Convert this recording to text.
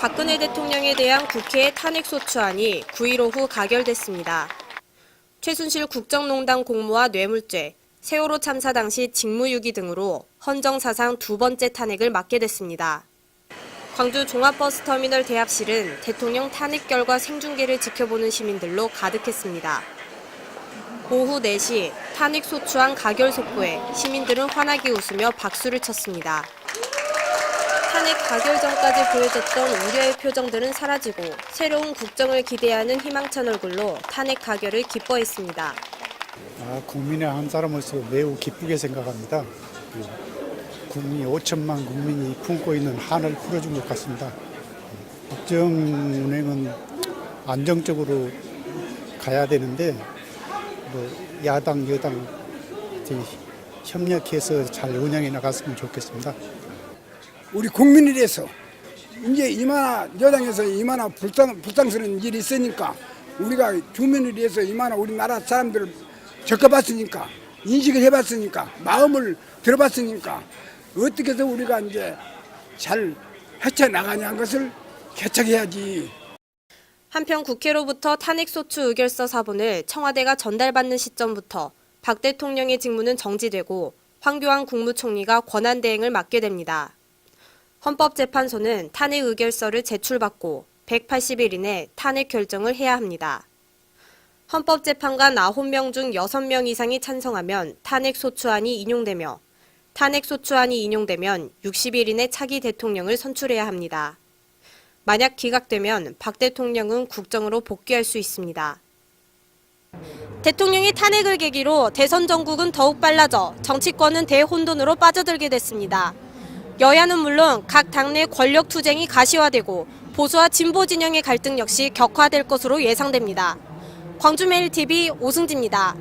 박근혜 대통령에 대한 국회의 탄핵소추안이 9일 오후 가결됐습니다. 최순실 국정농단 공모와 뇌물죄, 세월호 참사 당시 직무유기 등으로 헌정사상 두 번째 탄핵을 맞게 됐습니다. 광주 종합버스터미널 대합실은 대통령 탄핵 결과 생중계를 지켜보는 시민들로 가득했습니다. 오후 4시 탄핵 소추안 가결 속보에 시민들은 환하게 웃으며 박수를 쳤습니다. 탄핵 가결 전까지 보여졌던 우려의 표정들은 사라지고 새로운 국정을 기대하는 희망찬 얼굴로 탄핵 가결을 기뻐했습니다. 아, 국민의 한 사람으로서 매우 기쁘게 생각합니다. 그 국민 5천만 국민이 품고 있는 한을 풀어준 것 같습니다. 국정 운행은 안정적으로 가야 되는데 뭐 야당 여당 협력해서 잘 운영해 나갔으면 좋겠습니다. 우리 국민에 대해서 이제 이만한 여당에서 이만한 불쌍, 불쌍스러운 일이 있으니까 우리가 주민을 위해서 이만한 우리나라 사람들을 겪어봤으니까 인식을 해봤으니까 마음을 들어봤으니까 어떻게 해서 우리가 이제 잘 헤쳐나가냐는 것을 개척해야지. 한편 국회로부터 탄핵소추 의결서 사본을 청와대가 전달받는 시점부터 박 대통령의 직무는 정지되고 황교안 국무총리가 권한대행을 맡게 됩니다. 헌법재판소는 탄핵 의결서를 제출받고 180일 이내 탄핵 결정을 해야 합니다. 헌법재판관 9명 중 6명 이상이 찬성하면 탄핵소추안이 인용되며 탄핵소추안이 인용되면 60일 이내 차기 대통령을 선출해야 합니다. 만약 기각되면 박 대통령은 국정으로 복귀할 수 있습니다. 대통령이 탄핵을 계기로 대선 전국은 더욱 빨라져 정치권은 대혼돈으로 빠져들게 됐습니다. 여야는 물론 각 당내 권력 투쟁이 가시화되고 보수와 진보 진영의 갈등 역시 격화될 것으로 예상됩니다. 광주메일TV 오승지입니다.